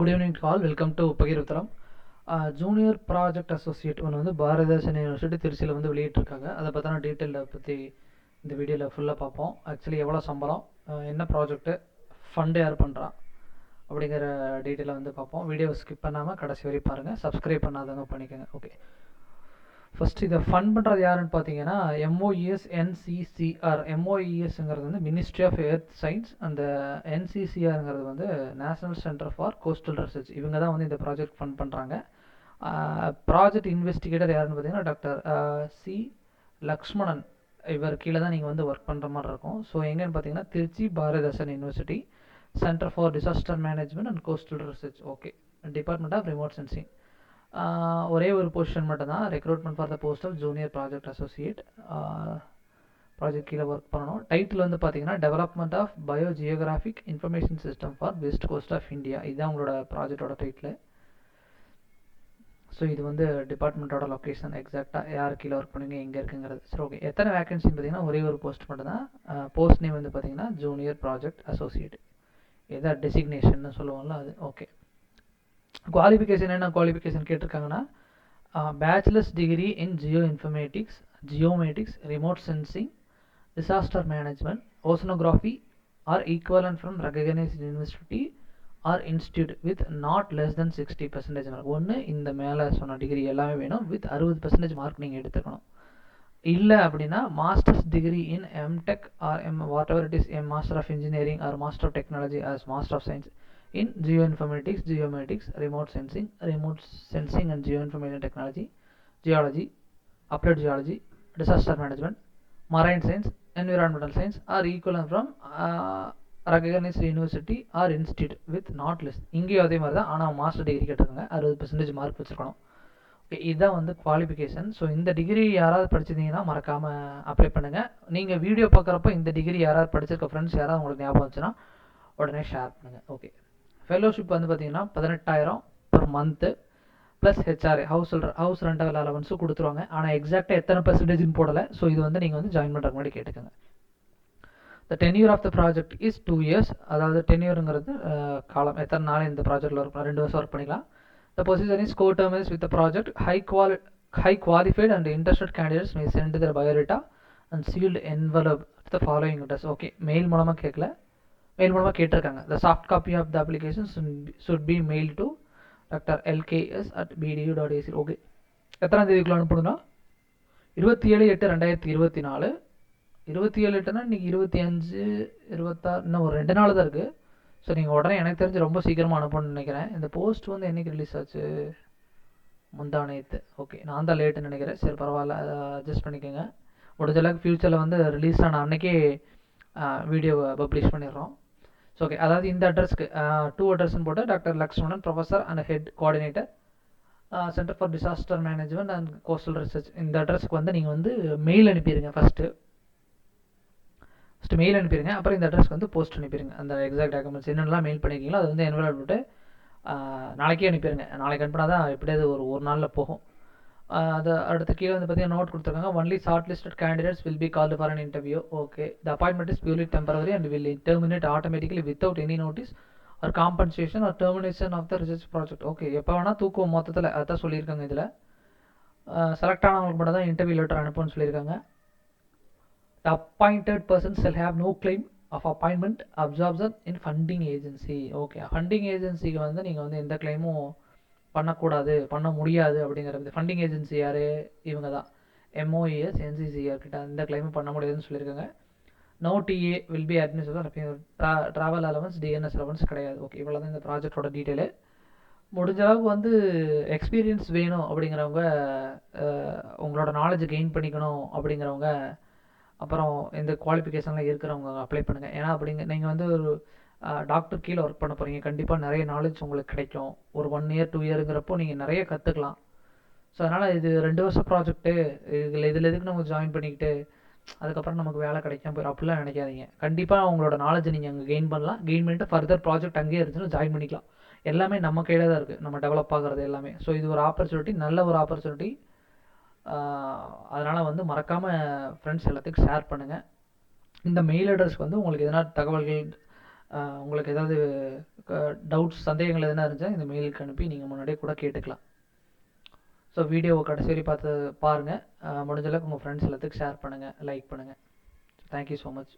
Good evening all welcome to பகிர்வுத்தரம் junior project associate ஒன்று வந்து Bharathidasan university திருச்சியில் வந்து வெளியிட்டிருக்காங்க. அதை பற்றின டீட்டெயிலை பற்றி இந்த வீடியோவில் ஃபுல்லாக பார்ப்போம். ஆக்சுவலி எவ்வளோ சம்பளம் என்ன ப்ராஜெக்ட்டு ஃபண்டு யார் பண்ணுறா அப்படிங்கிற டீட்டெயிலை வந்து பார்ப்போம். வீடியோவை ஸ்கிப் பண்ணாமல் கடைசி வரை பாருங்கள் சப்ஸ்கிரைப் பண்ணாதவங்க பண்ணிக்கோங்க. ஓகே ஃபர்ஸ்ட் இதை ஃபண்ட் பண்ணுறது யாருன்னு பார்த்தீங்கன்னா எம்ஓஇஎஸ் என்சிசிஆர் எம்ஓஇஎஸ்ங்கிறது வந்து மினிஸ்ட்ரி ஆஃப் எர்த் சயின்ஸ் அந்த என்சிசிஆருங்கிறது வந்து national centre for coastal research இவங்க தான் வந்து இந்த ப்ராஜெக்ட் ஃபண்ட் பண்ணுறாங்க ப்ராஜெக்ட் இன்வெஸ்டிகேட்டர் யாருன்னு பார்த்தீங்கன்னா டாக்டர் சி லக்ஷ்மணன் இவர் கீழே தான் நீங்கள் வந்து ஒர்க் பண்ணுற மாதிரி இருக்கும். ஸோ எங்கேன்னு பார்த்தீங்கன்னா Trichy Bharathidasan university centre for disaster management and coastal research okay department of remote sensing ஒரே ஒரு பொசிஷன் மட்டும்தான். Recruitment for the post of junior project associate project கீழே ஒர்க் பண்ணணும். டைட்டில் வந்து பார்த்தீங்கன்னா development of bio geographic information system for west coast of India இதுதான் உங்களோட ப்ராஜெக்டோட title so இது வந்து டிபார்ட்மெண்ட்டோட லொக்கேஷன் எக்ஸாக்டாக யார் கீழே ஒர்க் பண்ணுங்க எங்கே இருக்குங்கிறது. சரி ஓகே எத்தனை வேகன்சின்னு பார்த்தீங்கன்னா ஒரே ஒரு போஸ்ட் மட்டும்தான். போஸ்ட் நேம் வந்து பார்த்தீங்கன்னா ஜூனியர் ப்ராஜெக்ட் அசோசியேட் எதா டெசிக்னேஷன் சொல்லுவோம்ல அது. ஓகே குவாலிஃபிகேஷன் என்ன qualification கேட்டிருக்காங்கன்னா bachelors degree in geoinformatics geomatics remote sensing disaster management oceanography or equivalent from recognised university or institute with not less than sixty percentage mark ஒன்று இந்த மேலே சொன்ன degree எல்லாமே வேணும். வித் அறுபது பர்சன்டேஜ் மார்க் நீங்கள் எடுத்துக்கணும். இல்லை அப்படின்னா masters degree in MTech or M whatever it is M master of engineering or master of technology as master of science in geoinformatics, geomatics, remote sensing, remote sensing and geoinformation technology, geology, applied geology, disaster management, marine science, environmental science are equivalent from uh, recognized university or institute with not less இங்கேயும் அதே மாதிரி தான் ஆனால் master degree கேட்டிருக்காங்க அறுபது percentage mark வச்சுருக்கணும் okay இதுதான் வந்து குவாலிஃபிகேஷன் ஸோ இந்த டிகிரி யாராவது படிச்சிருந்தீங்கன்னா மறக்காமல் அப்ளை பண்ணுங்கள் நீங்கள் வீடியோ பார்க்குறப்போ இந்த டிகிரி யாராவது படிச்சிருக்க ஃப்ரெண்ட்ஸ் யாராவது உங்களுக்கு ஞாபகம் வச்சுன்னா உடனே ஷேர் பண்ணுங்கள் ஓகே ஃபெலோஷிப் வந்து பார்த்தீங்கன்னா பதினெட்டாயிரம் per month plus HR house house rental அலவன்ஸும் கொடுத்துருவாங்க. ஆனால் எக்ஸாக்டாக எத்தனை பர்சன்டேஜ்னு போடலை. ஸோ இது வந்து நீங்கள் வந்து ஜாயின் பண்ணுறதுக்கு முன்னாடி கேட்டுக்கோங்க. The tenure of the project is two years அதாவது டென்யூருங்கிறது காலம். எத்தனை நாள் இந்த ப்ராஜெக்ட்டில் ஒர்க் பண்ணலாம் ரெண்டு வருஷம் ஒர்க் பண்ணிக்கலாம். The position is co term is with the project high quali high qualified and interested candidates may send their biodata and sealed envelope the following address okay mail மூலமாக கேட்கல மெயில் மூலமாக கேட்டிருக்காங்க the soft copy of the application should be mail to doctor LKS at BDU dot AC okay எத்தனாம் தேதிக்குள்ள அனுப்பணும்னா? இருபத்தி ஏழு எட்டு ரெண்டாயிரத்தி இருபத்தி நாலு இருபத்தி ஏழு எட்டுனா இன்றைக்கி இருபத்தி அஞ்சு இருபத்தாறு இன்னும் ஒரு ரெண்டு நாள் தான் இருக்குது ஸோ நீங்கள் உடனே எனக்கு தெரிஞ்சு ரொம்ப சீக்கிரமாக அனுப்பணும்னு நினைக்கிறேன். இந்த போஸ்ட் வந்து என்றைக்கு ரிலீஸ் ஆச்சு? முந்தானேத்து ஓகே நான் தான் லேட்டுன்னு நினைக்கிறேன். சரி பரவாயில்ல. அதை அட்ஜஸ்ட் பண்ணிக்கோங்க. முடிஞ்ச அளவுக்கு ஃப்யூச்சரில் வந்து ரிலீஸ் ஆன அன்னைக்கே வீடியோவை பப்ளிஷ் பண்ணிடுறோம். ஸோ ஓகே அதாவது இந்த அட்ரஸ்க்கு டூ அட்ரஸ்ன்னு போட்டு doctor Lakshmanan professor and head coordinator centre for disaster management and coastal research இந்த அட்ரஸ்க்கு வந்து நீங்கள் வந்து மெயில் அனுப்பிடுங்க ஃபஸ்ட்டு ஃபஸ்ட்டு மெயில் அனுப்பிடுங்க அப்புறம் இந்த அட்ரஸ்க்கு வந்து போஸ்ட் அனுப்பிடுங்க அந்த எக்ஸாக்ட் டாக்குமெண்ட்ஸ் என்னென்னலாம் மெயில் பண்ணியிருக்கீங்களோ அது வந்து என்வலப் விட்டு நாளைக்கே அனுப்பிடுங்க நாளைக்கு அனுப்பினா தான் எப்படியாவது ஒரு ஒரு நாளில் போகும். அது அடுத்து கீழே வந்து பார்த்தீங்கன்னா நோட் கொடுத்துருக்காங்க. Only shortlisted candidates will be called for an interview okay the appointment is purely temporary and will terminate automatically without any notice or compensation or termination of the research project okay எப்போ வேணால் தூக்குவோம் மொத்தத்தில். அதான் சொல்லியிருக்காங்க இதில். Select ஆனவங்களுக்கு மட்டும் தான் interview letter அனுப்புன்னு சொல்லியிருக்காங்க. The appointed person shall have no claim of appointment absorption in funding agency okay funding ஏஜென்சிக்கு வந்து நீங்கள் வந்து எந்த கிளைமும் பண்ணக்கூடாது பண்ண முடியாது அப்படிங்கிறது ஃபண்டிங் ஏஜென்சி யார்? இவங்க தான் எம்ஓஇஎஸ் என்சிசிஆர் கிட்ட இந்த கிளைமும் பண்ண முடியாதுன்னு சொல்லியிருக்காங்க. No TA will be admission travel allowance TNS allowance கிடையாது. ஓகே இவ்வளோ தான் இந்த ப்ராஜெக்டோட டீட்டெயிலு முடிஞ்ச அளவுக்கு வந்து எக்ஸ்பீரியன்ஸ் வேணும் அப்படிங்கிறவங்க உங்களோட நாலேஜ் கெயின் பண்ணிக்கணும் அப்படிங்கிறவங்க அப்புறம் இந்த குவாலிஃபிகேஷன்லாம் இருக்கிறவங்க அப்ளை பண்ணுங்கள் ஏன்னா அப்படிங்க நீங்கள் வந்து ஒரு டாக்டர் கீழே ஒர்க் பண்ண போகிறீங்க கண்டிப்பாக நிறைய நாலேஜ் உங்களுக்கு கிடைக்கும். ஒரு ஒன் இயர் டூ இயருங்கிறப்போ நீங்கள் நிறைய கற்றுக்கலாம் ஸோ அதனால் இது ரெண்டு வருஷம் ப்ராஜெக்ட்டு இதில் இதில் எதுக்கு நம்ம ஜாயின் பண்ணிக்கிட்டு அதுக்கப்புறம் நமக்கு வேலை கிடைக்காம போயிடும் அப்படிலாம் நினைக்காதீங்க. கண்டிப்பாக உங்களோட நாலேஜ் நீங்கள் அங்கே கெயின் பண்ணலாம். கெயின் பண்ணிட்டு ஃபர்தர் ப்ராஜெக்ட் அங்கேயே இருந்துச்சுன்னா ஜாயின் பண்ணிக்கலாம். எல்லாமே நம்ம கையில் தான் இருக்குது நம்ம டெவலப் ஆகிறது எல்லாமே. ஸோ இது ஒரு ஆப்பர்ச்சுனிட்டி நல்ல ஒரு ஆப்பர்ச்சுனிட்டி அதனால் வந்து மறக்காமல் ஃப்ரெண்ட்ஸ் எல்லாத்துக்கும் ஷேர் பண்ணுங்கள் இந்த மெயில் அட்ரஸ்க்கு வந்து உங்களுக்கு எதனா தகவல்கள் உங்களுக்கு ஏதாவது டவுட்ஸ் சந்தேகங்கள் எதனா இருந்தால் இந்த மெயிலுக்கு அனுப்பி நீங்கள் முன்னாடியே கூட கேட்டுக்கலாம். ஸோ வீடியோவை கடைசி வரை பார்த்து பாருங்கள் முடிஞ்சளவுக்கு உங்கள் ஃப்ரெண்ட்ஸ் எல்லாத்துக்கும் ஷேர் பண்ணுங்கள் லைக் பண்ணுங்கள் தேங்க்யூ ஸோ மச்